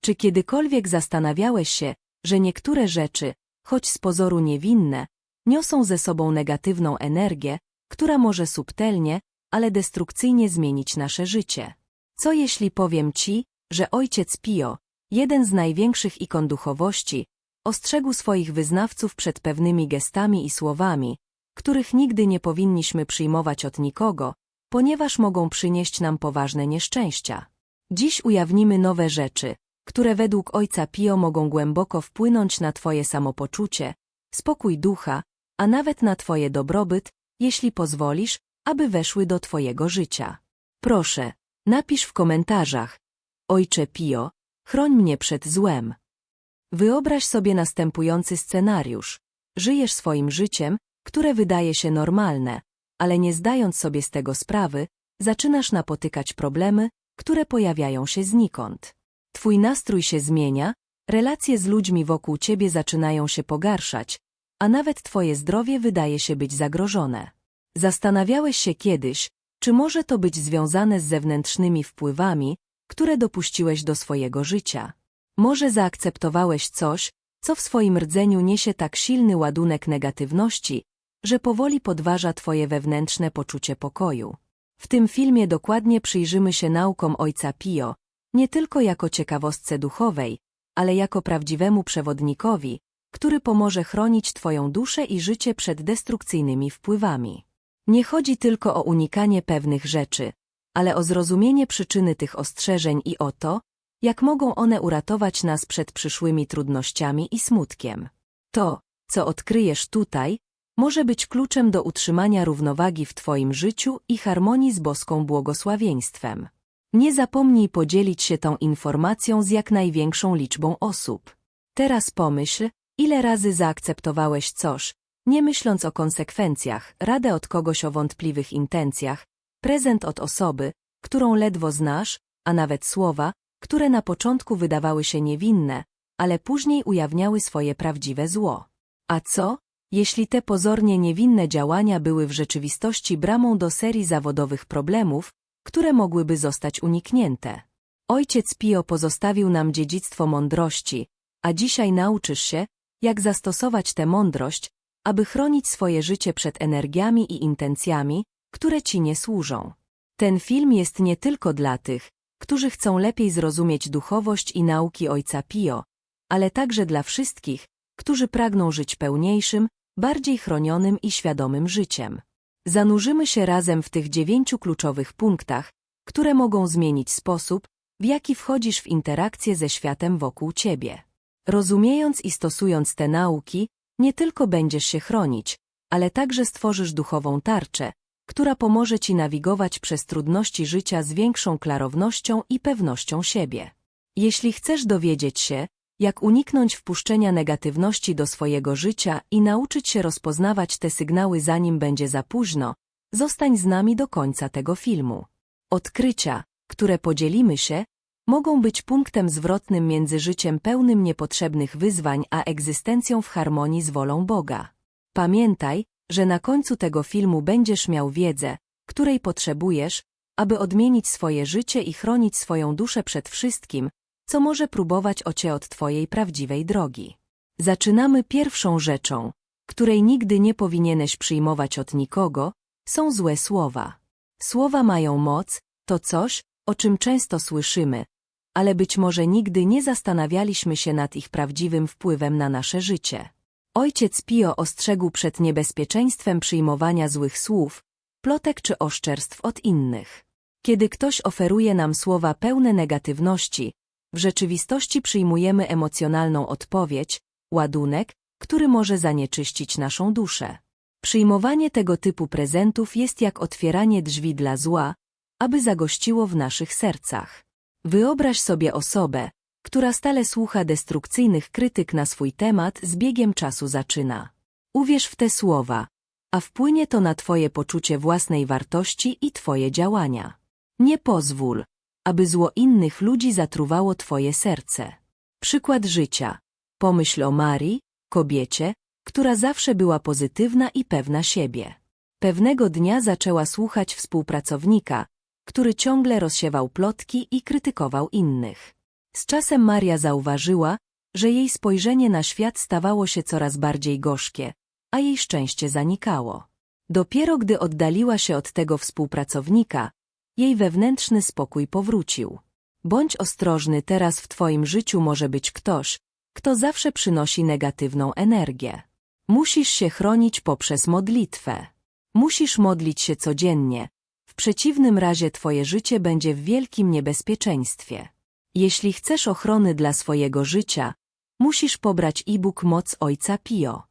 Czy kiedykolwiek zastanawiałeś się, że niektóre rzeczy, choć z pozoru niewinne, niosą ze sobą negatywną energię, która może subtelnie, ale destrukcyjnie zmienić nasze życie? Co jeśli powiem ci, że ojciec Pio, jeden z największych ikon duchowości, ostrzegł swoich wyznawców przed pewnymi gestami i słowami, których nigdy nie powinniśmy przyjmować od nikogo, ponieważ mogą przynieść nam poważne nieszczęścia. Dziś ujawnimy nowe rzeczy, które według ojca Pio mogą głęboko wpłynąć na twoje samopoczucie, spokój ducha, a nawet na twoje dobrobyt, jeśli pozwolisz, aby weszły do twojego życia. Proszę, napisz w komentarzach. Ojcze Pio, chroń mnie przed złem. Wyobraź sobie następujący scenariusz. Żyjesz swoim życiem, które wydaje się normalne, ale nie zdając sobie z tego sprawy, zaczynasz napotykać problemy, które pojawiają się znikąd. Twój nastrój się zmienia, relacje z ludźmi wokół ciebie zaczynają się pogarszać, a nawet twoje zdrowie wydaje się być zagrożone. Zastanawiałeś się kiedyś, czy może to być związane z zewnętrznymi wpływami, które dopuściłeś do swojego życia. Może zaakceptowałeś coś, co w swoim rdzeniu niesie tak silny ładunek negatywności, że powoli podważa twoje wewnętrzne poczucie pokoju. W tym filmie dokładnie przyjrzymy się naukom ojca Pio, nie tylko jako ciekawostce duchowej, ale jako prawdziwemu przewodnikowi, który pomoże chronić twoją duszę i życie przed destrukcyjnymi wpływami. Nie chodzi tylko o unikanie pewnych rzeczy, ale o zrozumienie przyczyny tych ostrzeżeń i o to, jak mogą one uratować nas przed przyszłymi trudnościami i smutkiem. To, co odkryjesz tutaj, może być kluczem do utrzymania równowagi w Twoim życiu i harmonii z boską błogosławieństwem. Nie zapomnij podzielić się tą informacją z jak największą liczbą osób. Teraz pomyśl, ile razy zaakceptowałeś coś, nie myśląc o konsekwencjach, radę od kogoś o wątpliwych intencjach, prezent od osoby, którą ledwo znasz, a nawet słowa, które na początku wydawały się niewinne, ale później ujawniały swoje prawdziwe zło. A co, jeśli te pozornie niewinne działania były w rzeczywistości bramą do serii zawodowych problemów, które mogłyby zostać uniknięte? Ojciec Pio pozostawił nam dziedzictwo mądrości, a dzisiaj nauczysz się, jak zastosować tę mądrość, aby chronić swoje życie przed energiami i intencjami, które ci nie służą. Ten film jest nie tylko dla tych, którzy chcą lepiej zrozumieć duchowość i nauki Ojca Pio, ale także dla wszystkich, którzy pragną żyć pełniejszym, bardziej chronionym i świadomym życiem. Zanurzymy się razem w tych dziewięciu kluczowych punktach, które mogą zmienić sposób, w jaki wchodzisz w interakcję ze światem wokół ciebie. Rozumiejąc i stosując te nauki, nie tylko będziesz się chronić, ale także stworzysz duchową tarczę, która pomoże ci nawigować przez trudności życia z większą klarownością i pewnością siebie. Jeśli chcesz dowiedzieć się, jak uniknąć wpuszczenia negatywności do swojego życia i nauczyć się rozpoznawać te sygnały zanim będzie za późno, zostań z nami do końca tego filmu. Odkrycia, które podzielimy się, mogą być punktem zwrotnym między życiem pełnym niepotrzebnych wyzwań a egzystencją w harmonii z wolą Boga. Pamiętaj, że na końcu tego filmu będziesz miał wiedzę, której potrzebujesz, aby odmienić swoje życie i chronić swoją duszę przed wszystkim, co może próbować ocie od Twojej prawdziwej drogi. Zaczynamy pierwszą rzeczą, której nigdy nie powinieneś przyjmować od nikogo, są złe słowa. Słowa mają moc, to coś, o czym często słyszymy, ale być może nigdy nie zastanawialiśmy się nad ich prawdziwym wpływem na nasze życie. Ojciec Pio ostrzegł przed niebezpieczeństwem przyjmowania złych słów, plotek czy oszczerstw od innych. Kiedy ktoś oferuje nam słowa pełne negatywności, w rzeczywistości przyjmujemy emocjonalną odpowiedź, ładunek, który może zanieczyścić naszą duszę. Przyjmowanie tego typu prezentów jest jak otwieranie drzwi dla zła, aby zagościło w naszych sercach. Wyobraź sobie osobę, która stale słucha destrukcyjnych krytyk na swój temat z biegiem czasu zaczyna. Uwierz w te słowa, a wpłynie to na Twoje poczucie własnej wartości i Twoje działania. Nie pozwól, aby zło innych ludzi zatruwało Twoje serce. Przykład życia. Pomyśl o Marii, kobiecie, która zawsze była pozytywna i pewna siebie. Pewnego dnia zaczęła słuchać współpracownika, który ciągle rozsiewał plotki i krytykował innych. Z czasem Maria zauważyła, że jej spojrzenie na świat stawało się coraz bardziej gorzkie, a jej szczęście zanikało. Dopiero gdy oddaliła się od tego współpracownika, jej wewnętrzny spokój powrócił. Bądź ostrożny, teraz w twoim życiu może być ktoś, kto zawsze przynosi negatywną energię. Musisz się chronić poprzez modlitwę. Musisz modlić się codziennie, w przeciwnym razie twoje życie będzie w wielkim niebezpieczeństwie. Jeśli chcesz ochrony dla swojego życia, musisz pobrać e-book Moc Ojca Pio.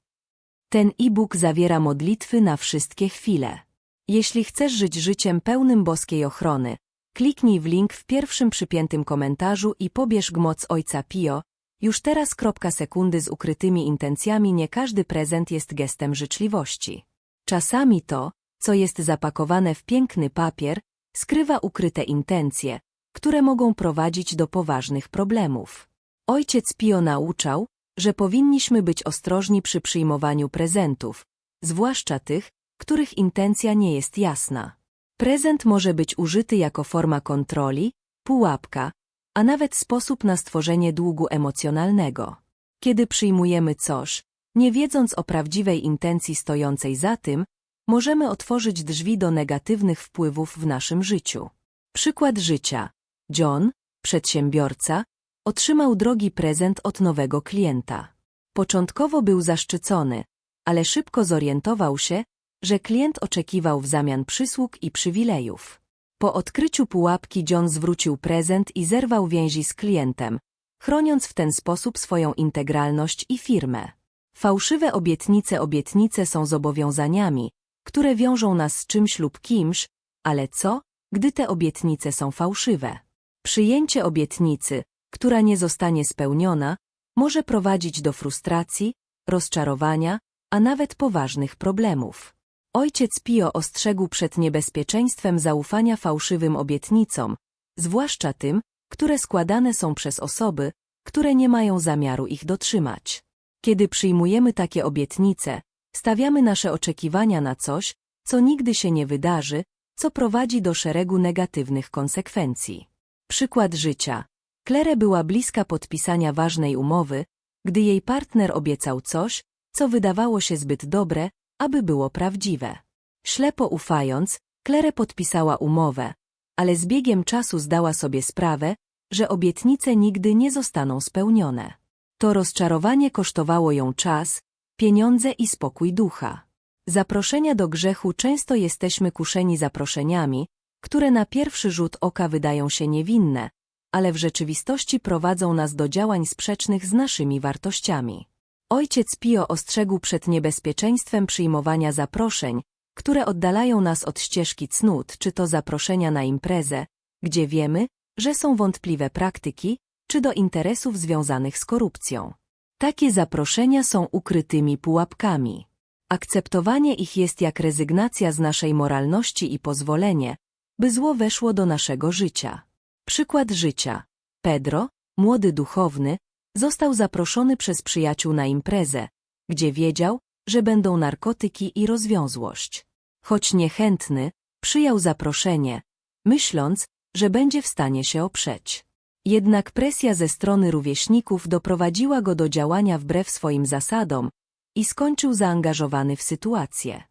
Ten e-book zawiera modlitwy na wszystkie chwile. Jeśli chcesz żyć życiem pełnym boskiej ochrony, kliknij w link w pierwszym przypiętym komentarzu i pobierz moc Ojca Pio. Już teraz kropka sekundy z ukrytymi intencjami nie każdy prezent jest gestem życzliwości. Czasami to, co jest zapakowane w piękny papier, skrywa ukryte intencje, które mogą prowadzić do poważnych problemów. Ojciec Pio nauczał, że powinniśmy być ostrożni przy przyjmowaniu prezentów, zwłaszcza tych, których intencja nie jest jasna. Prezent może być użyty jako forma kontroli, pułapka, a nawet sposób na stworzenie długu emocjonalnego. Kiedy przyjmujemy coś, nie wiedząc o prawdziwej intencji stojącej za tym, możemy otworzyć drzwi do negatywnych wpływów w naszym życiu. Przykład życia. John, przedsiębiorca, otrzymał drogi prezent od nowego klienta. Początkowo był zaszczycony, ale szybko zorientował się, że klient oczekiwał w zamian przysług i przywilejów. Po odkryciu pułapki John zwrócił prezent i zerwał więzi z klientem, chroniąc w ten sposób swoją integralność i firmę. Fałszywe obietnice obietnice są zobowiązaniami, które wiążą nas z czymś lub kimś, ale co, gdy te obietnice są fałszywe? Przyjęcie obietnicy, która nie zostanie spełniona, może prowadzić do frustracji, rozczarowania, a nawet poważnych problemów. Ojciec Pio ostrzegł przed niebezpieczeństwem zaufania fałszywym obietnicom, zwłaszcza tym, które składane są przez osoby, które nie mają zamiaru ich dotrzymać. Kiedy przyjmujemy takie obietnice, stawiamy nasze oczekiwania na coś, co nigdy się nie wydarzy, co prowadzi do szeregu negatywnych konsekwencji. Przykład życia. Claire była bliska podpisania ważnej umowy, gdy jej partner obiecał coś, co wydawało się zbyt dobre, aby było prawdziwe. Ślepo ufając, Claire podpisała umowę, ale z biegiem czasu zdała sobie sprawę, że obietnice nigdy nie zostaną spełnione. To rozczarowanie kosztowało ją czas, pieniądze i spokój ducha. Zaproszenia do grzechu często jesteśmy kuszeni zaproszeniami, które na pierwszy rzut oka wydają się niewinne, ale w rzeczywistości prowadzą nas do działań sprzecznych z naszymi wartościami. Ojciec Pio ostrzegł przed niebezpieczeństwem przyjmowania zaproszeń, które oddalają nas od ścieżki cnót, czy to zaproszenia na imprezę, gdzie wiemy, że są wątpliwe praktyki, czy do interesów związanych z korupcją. Takie zaproszenia są ukrytymi pułapkami. Akceptowanie ich jest jak rezygnacja z naszej moralności i pozwolenie, by zło weszło do naszego życia. Przykład życia. Pedro, młody duchowny, został zaproszony przez przyjaciół na imprezę, gdzie wiedział, że będą narkotyki i rozwiązłość. Choć niechętny, przyjął zaproszenie, myśląc, że będzie w stanie się oprzeć. Jednak presja ze strony rówieśników doprowadziła go do działania wbrew swoim zasadom i skończył zaangażowany w sytuację.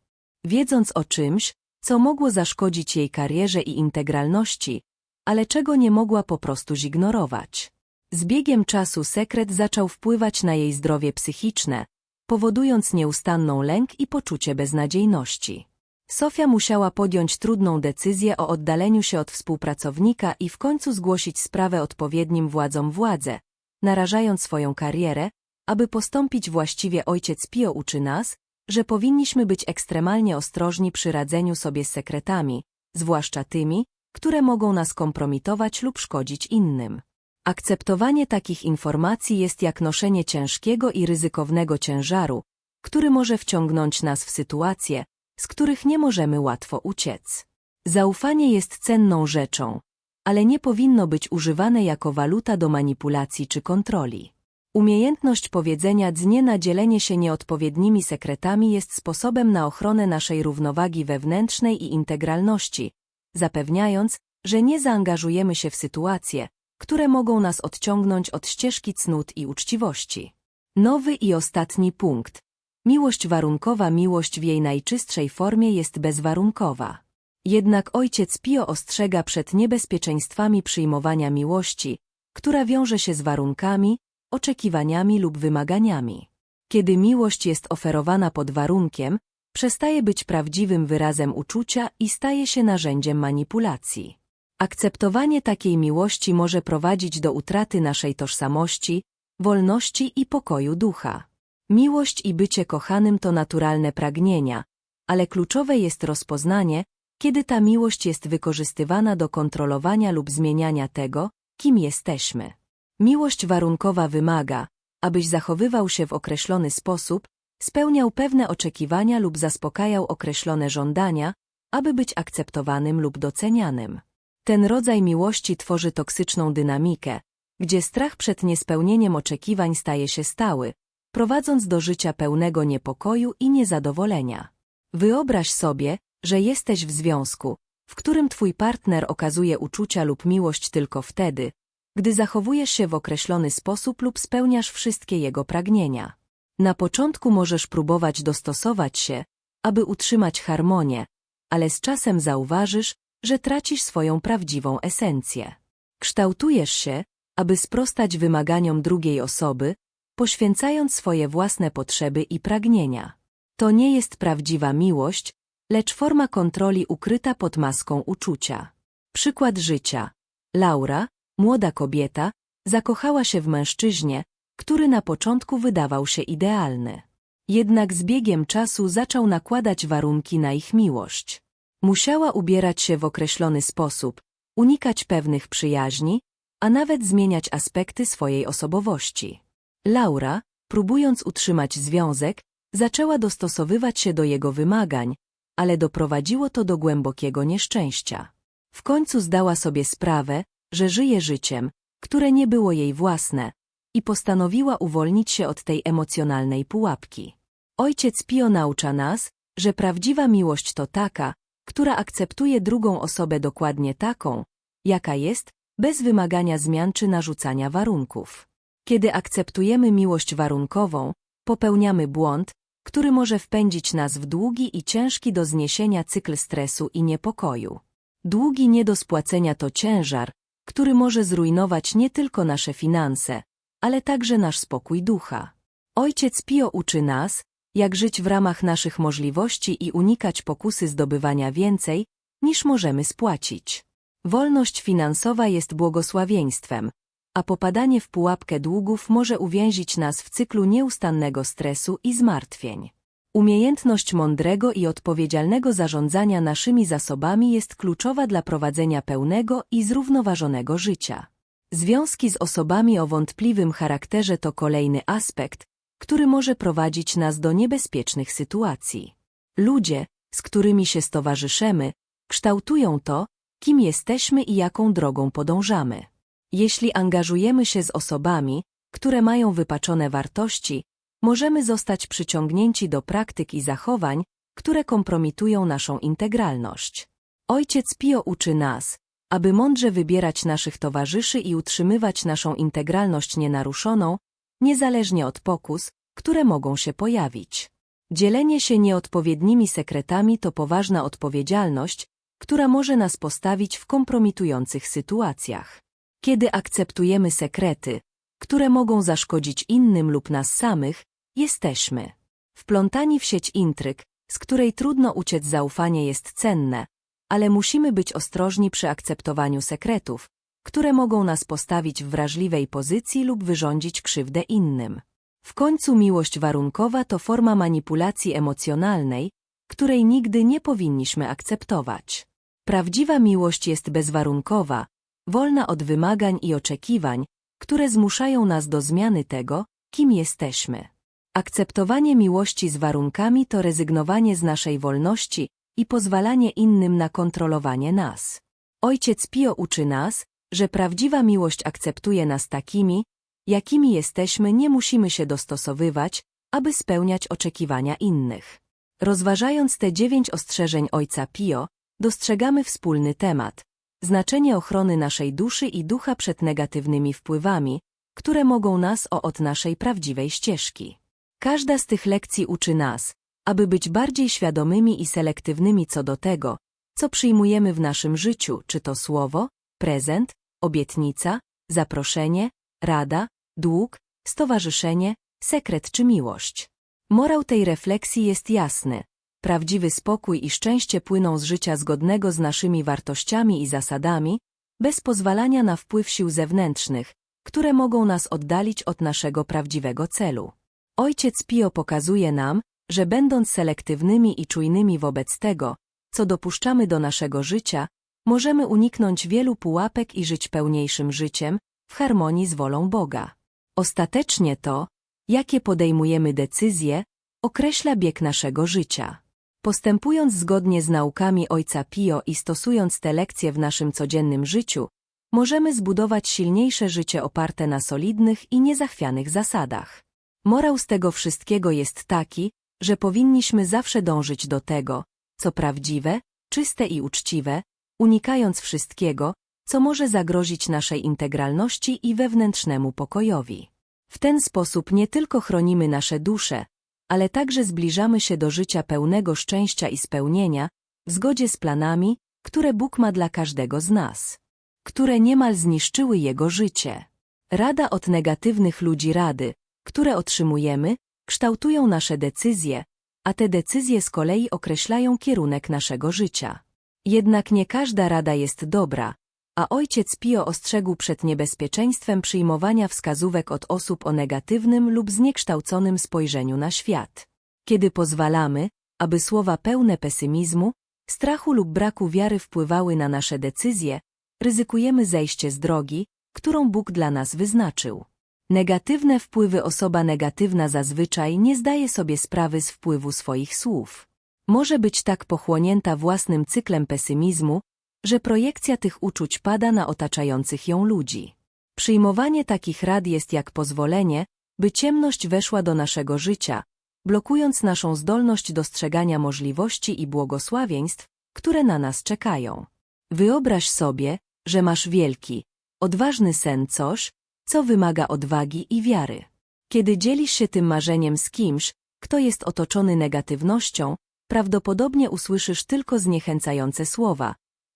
Wiedząc o czymś, co mogło zaszkodzić jej karierze i integralności, ale czego nie mogła po prostu zignorować. Z biegiem czasu sekret zaczął wpływać na jej zdrowie psychiczne, powodując nieustanną lęk i poczucie beznadziejności. Sofia musiała podjąć trudną decyzję o oddaleniu się od współpracownika i w końcu zgłosić sprawę odpowiednim władzom władze, narażając swoją karierę, aby postąpić właściwie ojciec Pio uczy nas, że powinniśmy być ekstremalnie ostrożni przy radzeniu sobie z sekretami, zwłaszcza tymi, które mogą nas kompromitować lub szkodzić innym. Akceptowanie takich informacji jest jak noszenie ciężkiego i ryzykownego ciężaru, który może wciągnąć nas w sytuacje, z których nie możemy łatwo uciec. Zaufanie jest cenną rzeczą, ale nie powinno być używane jako waluta do manipulacji czy kontroli. Umiejętność powiedzenia dnie na dzielenie się nieodpowiednimi sekretami jest sposobem na ochronę naszej równowagi wewnętrznej i integralności, zapewniając, że nie zaangażujemy się w sytuacje, które mogą nas odciągnąć od ścieżki cnót i uczciwości. Nowy i ostatni punkt. Miłość warunkowa miłość w jej najczystszej formie jest bezwarunkowa. Jednak ojciec Pio ostrzega przed niebezpieczeństwami przyjmowania miłości, która wiąże się z warunkami, oczekiwaniami lub wymaganiami. Kiedy miłość jest oferowana pod warunkiem, przestaje być prawdziwym wyrazem uczucia i staje się narzędziem manipulacji. Akceptowanie takiej miłości może prowadzić do utraty naszej tożsamości, wolności i pokoju ducha. Miłość i bycie kochanym to naturalne pragnienia, ale kluczowe jest rozpoznanie, kiedy ta miłość jest wykorzystywana do kontrolowania lub zmieniania tego, kim jesteśmy. Miłość warunkowa wymaga, abyś zachowywał się w określony sposób, spełniał pewne oczekiwania lub zaspokajał określone żądania, aby być akceptowanym lub docenianym. Ten rodzaj miłości tworzy toksyczną dynamikę, gdzie strach przed niespełnieniem oczekiwań staje się stały, prowadząc do życia pełnego niepokoju i niezadowolenia. Wyobraź sobie, że jesteś w związku, w którym twój partner okazuje uczucia lub miłość tylko wtedy, gdy zachowujesz się w określony sposób lub spełniasz wszystkie jego pragnienia. Na początku możesz próbować dostosować się, aby utrzymać harmonię, ale z czasem zauważysz, że tracisz swoją prawdziwą esencję. Kształtujesz się, aby sprostać wymaganiom drugiej osoby, poświęcając swoje własne potrzeby i pragnienia. To nie jest prawdziwa miłość, lecz forma kontroli ukryta pod maską uczucia. Przykład życia. Laura, młoda kobieta, zakochała się w mężczyźnie, który na początku wydawał się idealny. Jednak z biegiem czasu zaczął nakładać warunki na ich miłość. Musiała ubierać się w określony sposób, unikać pewnych przyjaźni, a nawet zmieniać aspekty swojej osobowości. Laura, próbując utrzymać związek, zaczęła dostosowywać się do jego wymagań, ale doprowadziło to do głębokiego nieszczęścia. W końcu zdała sobie sprawę, że żyje życiem, które nie było jej własne, i postanowiła uwolnić się od tej emocjonalnej pułapki. Ojciec Pio naucza nas, że prawdziwa miłość to taka, która akceptuje drugą osobę dokładnie taką, jaka jest, bez wymagania zmian czy narzucania warunków. Kiedy akceptujemy miłość warunkową, popełniamy błąd, który może wpędzić nas w długi i ciężki do zniesienia cykl stresu i niepokoju. Długi nie do spłacenia to ciężar, który może zrujnować nie tylko nasze finanse, ale także nasz spokój ducha. Ojciec Pio uczy nas, jak żyć w ramach naszych możliwości i unikać pokusy zdobywania więcej, niż możemy spłacić. Wolność finansowa jest błogosławieństwem, a popadanie w pułapkę długów może uwięzić nas w cyklu nieustannego stresu i zmartwień. Umiejętność mądrego i odpowiedzialnego zarządzania naszymi zasobami jest kluczowa dla prowadzenia pełnego i zrównoważonego życia. Związki z osobami o wątpliwym charakterze to kolejny aspekt, który może prowadzić nas do niebezpiecznych sytuacji. Ludzie, z którymi się stowarzyszymy, kształtują to, kim jesteśmy i jaką drogą podążamy. Jeśli angażujemy się z osobami, które mają wypaczone wartości, możemy zostać przyciągnięci do praktyk i zachowań, które kompromitują naszą integralność. Ojciec Pio uczy nas, aby mądrze wybierać naszych towarzyszy i utrzymywać naszą integralność nienaruszoną, niezależnie od pokus, które mogą się pojawić. Dzielenie się nieodpowiednimi sekretami to poważna odpowiedzialność, która może nas postawić w kompromitujących sytuacjach. Kiedy akceptujemy sekrety, które mogą zaszkodzić innym lub nas samych, jesteśmy wplątani w sieć intryg, z której trudno uciec zaufanie jest cenne, ale musimy być ostrożni przy akceptowaniu sekretów, które mogą nas postawić w wrażliwej pozycji lub wyrządzić krzywdę innym. W końcu miłość warunkowa to forma manipulacji emocjonalnej, której nigdy nie powinniśmy akceptować. Prawdziwa miłość jest bezwarunkowa, wolna od wymagań i oczekiwań, które zmuszają nas do zmiany tego, kim jesteśmy. Akceptowanie miłości z warunkami to rezygnowanie z naszej wolności i pozwalanie innym na kontrolowanie nas. Ojciec Pio uczy nas, że prawdziwa miłość akceptuje nas takimi, jakimi jesteśmy, nie musimy się dostosowywać, aby spełniać oczekiwania innych. Rozważając te dziewięć ostrzeżeń Ojca Pio, dostrzegamy wspólny temat znaczenie ochrony naszej duszy i ducha przed negatywnymi wpływami, które mogą nas o od naszej prawdziwej ścieżki. Każda z tych lekcji uczy nas, aby być bardziej świadomymi i selektywnymi co do tego, co przyjmujemy w naszym życiu, czy to słowo, prezent, obietnica, zaproszenie, rada, dług, stowarzyszenie, sekret czy miłość. Morał tej refleksji jest jasny. Prawdziwy spokój i szczęście płyną z życia zgodnego z naszymi wartościami i zasadami, bez pozwalania na wpływ sił zewnętrznych, które mogą nas oddalić od naszego prawdziwego celu. Ojciec Pio pokazuje nam, że będąc selektywnymi i czujnymi wobec tego, co dopuszczamy do naszego życia, możemy uniknąć wielu pułapek i żyć pełniejszym życiem, w harmonii z wolą Boga. Ostatecznie to, jakie podejmujemy decyzje, określa bieg naszego życia. Postępując zgodnie z naukami Ojca Pio i stosując te lekcje w naszym codziennym życiu, możemy zbudować silniejsze życie oparte na solidnych i niezachwianych zasadach. Morał z tego wszystkiego jest taki, że powinniśmy zawsze dążyć do tego, co prawdziwe, czyste i uczciwe, unikając wszystkiego, co może zagrozić naszej integralności i wewnętrznemu pokojowi. W ten sposób nie tylko chronimy nasze dusze, ale także zbliżamy się do życia pełnego szczęścia i spełnienia, w zgodzie z planami, które Bóg ma dla każdego z nas, które niemal zniszczyły jego życie. Rada od negatywnych ludzi rady, które otrzymujemy, kształtują nasze decyzje, a te decyzje z kolei określają kierunek naszego życia. Jednak nie każda rada jest dobra, a ojciec Pio ostrzegł przed niebezpieczeństwem przyjmowania wskazówek od osób o negatywnym lub zniekształconym spojrzeniu na świat. Kiedy pozwalamy, aby słowa pełne pesymizmu, strachu lub braku wiary wpływały na nasze decyzje, ryzykujemy zejście z drogi, którą Bóg dla nas wyznaczył. Negatywne wpływy osoba negatywna zazwyczaj nie zdaje sobie sprawy z wpływu swoich słów. Może być tak pochłonięta własnym cyklem pesymizmu, że projekcja tych uczuć pada na otaczających ją ludzi. Przyjmowanie takich rad jest jak pozwolenie, by ciemność weszła do naszego życia, blokując naszą zdolność dostrzegania możliwości i błogosławieństw, które na nas czekają. Wyobraź sobie, że masz wielki, odważny sen coś, co wymaga odwagi i wiary. Kiedy dzielisz się tym marzeniem z kimś, kto jest otoczony negatywnością, prawdopodobnie usłyszysz tylko zniechęcające słowa.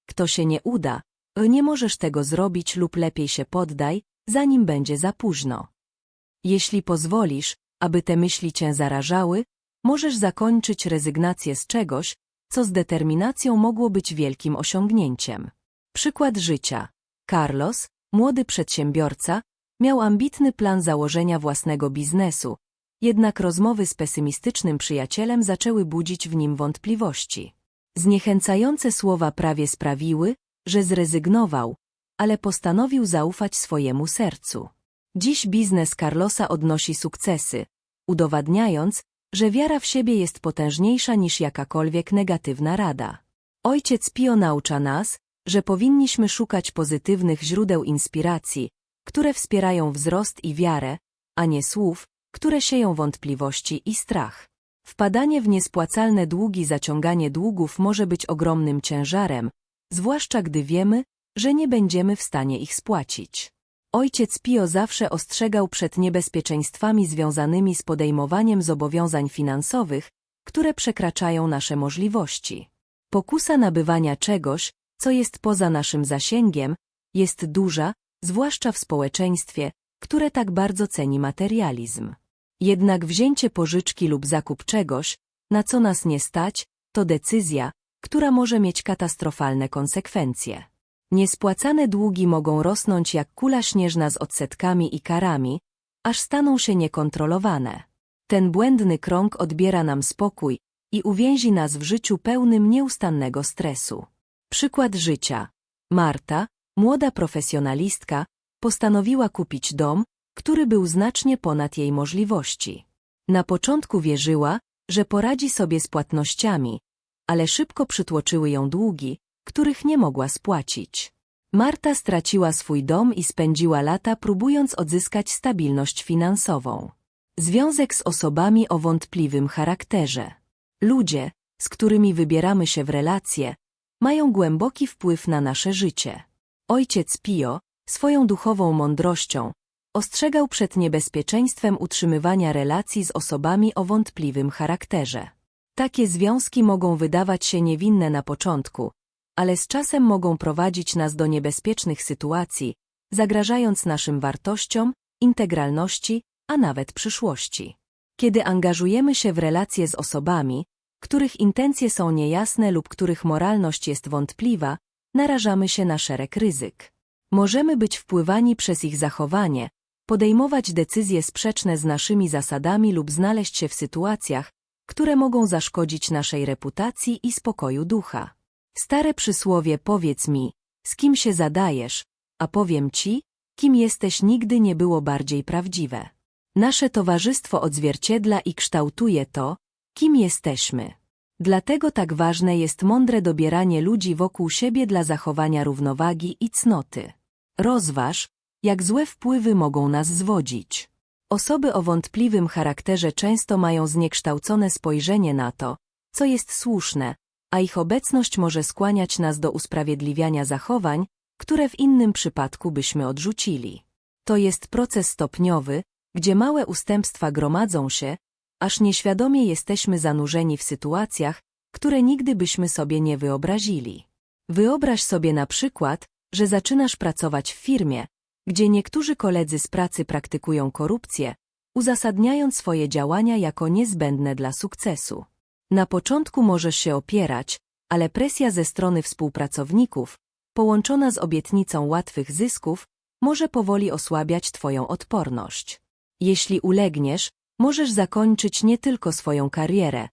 Kto się nie uda, nie możesz tego zrobić lub lepiej się poddaj, zanim będzie za późno. Jeśli pozwolisz, aby te myśli cię zarażały, możesz zakończyć rezygnację z czegoś, co z determinacją mogło być wielkim osiągnięciem. Przykład życia. Carlos, młody przedsiębiorca, miał ambitny plan założenia własnego biznesu, jednak rozmowy z pesymistycznym przyjacielem zaczęły budzić w nim wątpliwości. Zniechęcające słowa prawie sprawiły, że zrezygnował, ale postanowił zaufać swojemu sercu. Dziś biznes Carlosa odnosi sukcesy, udowadniając, że wiara w siebie jest potężniejsza niż jakakolwiek negatywna rada. Ojciec Pio naucza nas, że powinniśmy szukać pozytywnych źródeł inspiracji, które wspierają wzrost i wiarę, a nie słów, które sieją wątpliwości i strach. Wpadanie w niespłacalne długi zaciąganie długów może być ogromnym ciężarem, zwłaszcza gdy wiemy, że nie będziemy w stanie ich spłacić. Ojciec Pio zawsze ostrzegał przed niebezpieczeństwami związanymi z podejmowaniem zobowiązań finansowych, które przekraczają nasze możliwości. Pokusa nabywania czegoś, co jest poza naszym zasięgiem, jest duża, zwłaszcza w społeczeństwie, które tak bardzo ceni materializm. Jednak wzięcie pożyczki lub zakup czegoś, na co nas nie stać, to decyzja, która może mieć katastrofalne konsekwencje. Niespłacane długi mogą rosnąć jak kula śnieżna z odsetkami i karami, aż staną się niekontrolowane. Ten błędny krąg odbiera nam spokój i uwięzi nas w życiu pełnym nieustannego stresu. Przykład życia. Marta, młoda profesjonalistka, postanowiła kupić dom, który był znacznie ponad jej możliwości. Na początku wierzyła, że poradzi sobie z płatnościami, ale szybko przytłoczyły ją długi, których nie mogła spłacić. Marta straciła swój dom i spędziła lata próbując odzyskać stabilność finansową. Związek z osobami o wątpliwym charakterze. Ludzie, z którymi wybieramy się w relacje, mają głęboki wpływ na nasze życie. Ojciec Pio, swoją duchową mądrością, ostrzegał przed niebezpieczeństwem utrzymywania relacji z osobami o wątpliwym charakterze. Takie związki mogą wydawać się niewinne na początku, ale z czasem mogą prowadzić nas do niebezpiecznych sytuacji, zagrażając naszym wartościom, integralności, a nawet przyszłości. Kiedy angażujemy się w relacje z osobami, których intencje są niejasne lub których moralność jest wątpliwa, narażamy się na szereg ryzyk. Możemy być wpływani przez ich zachowanie, podejmować decyzje sprzeczne z naszymi zasadami lub znaleźć się w sytuacjach, które mogą zaszkodzić naszej reputacji i spokoju ducha. Stare przysłowie powiedz mi, z kim się zadajesz, a powiem ci, kim jesteś nigdy nie było bardziej prawdziwe. Nasze towarzystwo odzwierciedla i kształtuje to, kim jesteśmy. Dlatego tak ważne jest mądre dobieranie ludzi wokół siebie dla zachowania równowagi i cnoty. Rozważ, jak złe wpływy mogą nas zwodzić. Osoby o wątpliwym charakterze często mają zniekształcone spojrzenie na to, co jest słuszne, a ich obecność może skłaniać nas do usprawiedliwiania zachowań, które w innym przypadku byśmy odrzucili. To jest proces stopniowy, gdzie małe ustępstwa gromadzą się, aż nieświadomie jesteśmy zanurzeni w sytuacjach, które nigdy byśmy sobie nie wyobrazili. Wyobraź sobie na przykład, że zaczynasz pracować w firmie, gdzie niektórzy koledzy z pracy praktykują korupcję, uzasadniając swoje działania jako niezbędne dla sukcesu. Na początku możesz się opierać, ale presja ze strony współpracowników, połączona z obietnicą łatwych zysków, może powoli osłabiać Twoją odporność. Jeśli ulegniesz, możesz zakończyć nie tylko swoją karierę,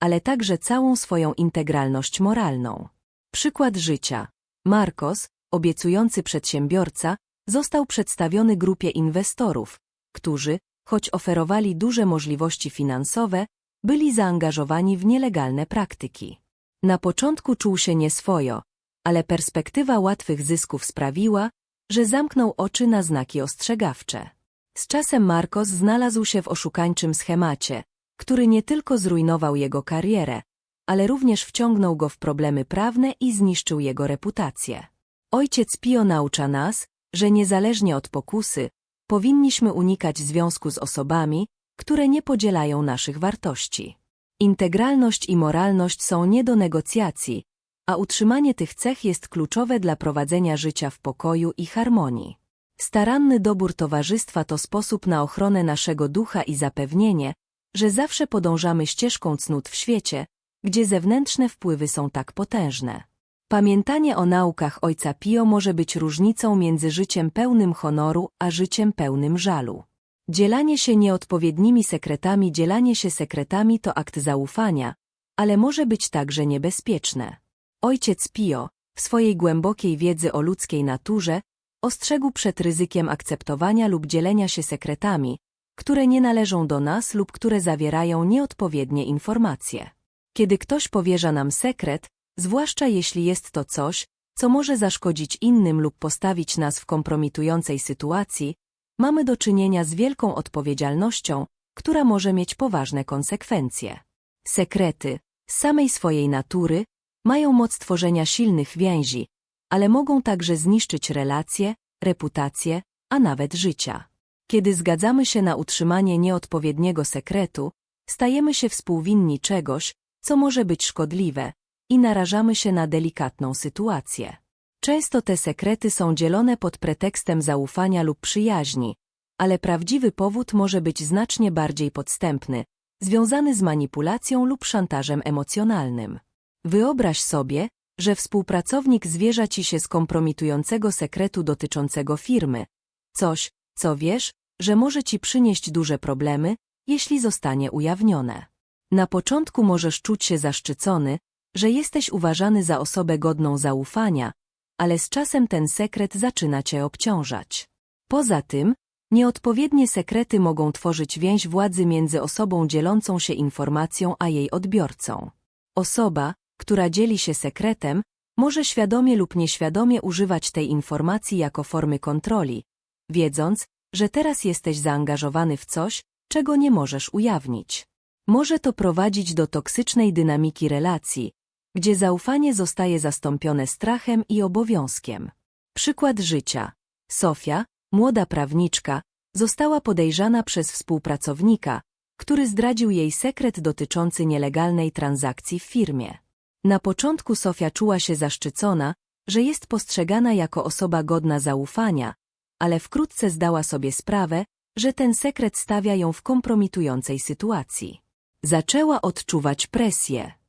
ale także całą swoją integralność moralną. Przykład życia. Marcos, obiecujący przedsiębiorca, został przedstawiony grupie inwestorów, którzy, choć oferowali duże możliwości finansowe, byli zaangażowani w nielegalne praktyki. Na początku czuł się nieswojo, ale perspektywa łatwych zysków sprawiła, że zamknął oczy na znaki ostrzegawcze. Z czasem Marcos znalazł się w oszukańczym schemacie, który nie tylko zrujnował jego karierę, ale również wciągnął go w problemy prawne i zniszczył jego reputację. Ojciec Pio naucza nas, że niezależnie od pokusy, powinniśmy unikać związku z osobami, które nie podzielają naszych wartości. Integralność i moralność są nie do negocjacji, a utrzymanie tych cech jest kluczowe dla prowadzenia życia w pokoju i harmonii. Staranny dobór towarzystwa to sposób na ochronę naszego ducha i zapewnienie, że zawsze podążamy ścieżką cnót w świecie, gdzie zewnętrzne wpływy są tak potężne. Pamiętanie o naukach ojca Pio może być różnicą między życiem pełnym honoru a życiem pełnym żalu. Dzielanie się nieodpowiednimi sekretami Dzielanie się sekretami to akt zaufania, ale może być także niebezpieczne. Ojciec Pio, w swojej głębokiej wiedzy o ludzkiej naturze, ostrzegł przed ryzykiem akceptowania lub dzielenia się sekretami, które nie należą do nas lub które zawierają nieodpowiednie informacje. Kiedy ktoś powierza nam sekret, zwłaszcza jeśli jest to coś, co może zaszkodzić innym lub postawić nas w kompromitującej sytuacji, mamy do czynienia z wielką odpowiedzialnością, która może mieć poważne konsekwencje. Sekrety, z samej swojej natury, mają moc tworzenia silnych więzi, ale mogą także zniszczyć relacje, reputację, a nawet życia. Kiedy zgadzamy się na utrzymanie nieodpowiedniego sekretu, stajemy się współwinni czegoś, co może być szkodliwe, i narażamy się na delikatną sytuację. Często te sekrety są dzielone pod pretekstem zaufania lub przyjaźni, ale prawdziwy powód może być znacznie bardziej podstępny, związany z manipulacją lub szantażem emocjonalnym. Wyobraź sobie, że współpracownik zwierza ci się z kompromitującego sekretu dotyczącego firmy, coś, co wiesz, że może ci przynieść duże problemy, jeśli zostanie ujawnione. Na początku możesz czuć się zaszczycony, że jesteś uważany za osobę godną zaufania, ale z czasem ten sekret zaczyna cię obciążać. Poza tym, nieodpowiednie sekrety mogą tworzyć więź władzy między osobą dzielącą się informacją a jej odbiorcą. Osoba, która dzieli się sekretem, może świadomie lub nieświadomie używać tej informacji jako formy kontroli, wiedząc, że teraz jesteś zaangażowany w coś, czego nie możesz ujawnić. Może to prowadzić do toksycznej dynamiki relacji, gdzie zaufanie zostaje zastąpione strachem i obowiązkiem. Przykład życia. Sofia, młoda prawniczka, została podejrzana przez współpracownika, który zdradził jej sekret dotyczący nielegalnej transakcji w firmie. Na początku Sofia czuła się zaszczycona, że jest postrzegana jako osoba godna zaufania, ale wkrótce zdała sobie sprawę, że ten sekret stawia ją w kompromitującej sytuacji. Zaczęła odczuwać presję.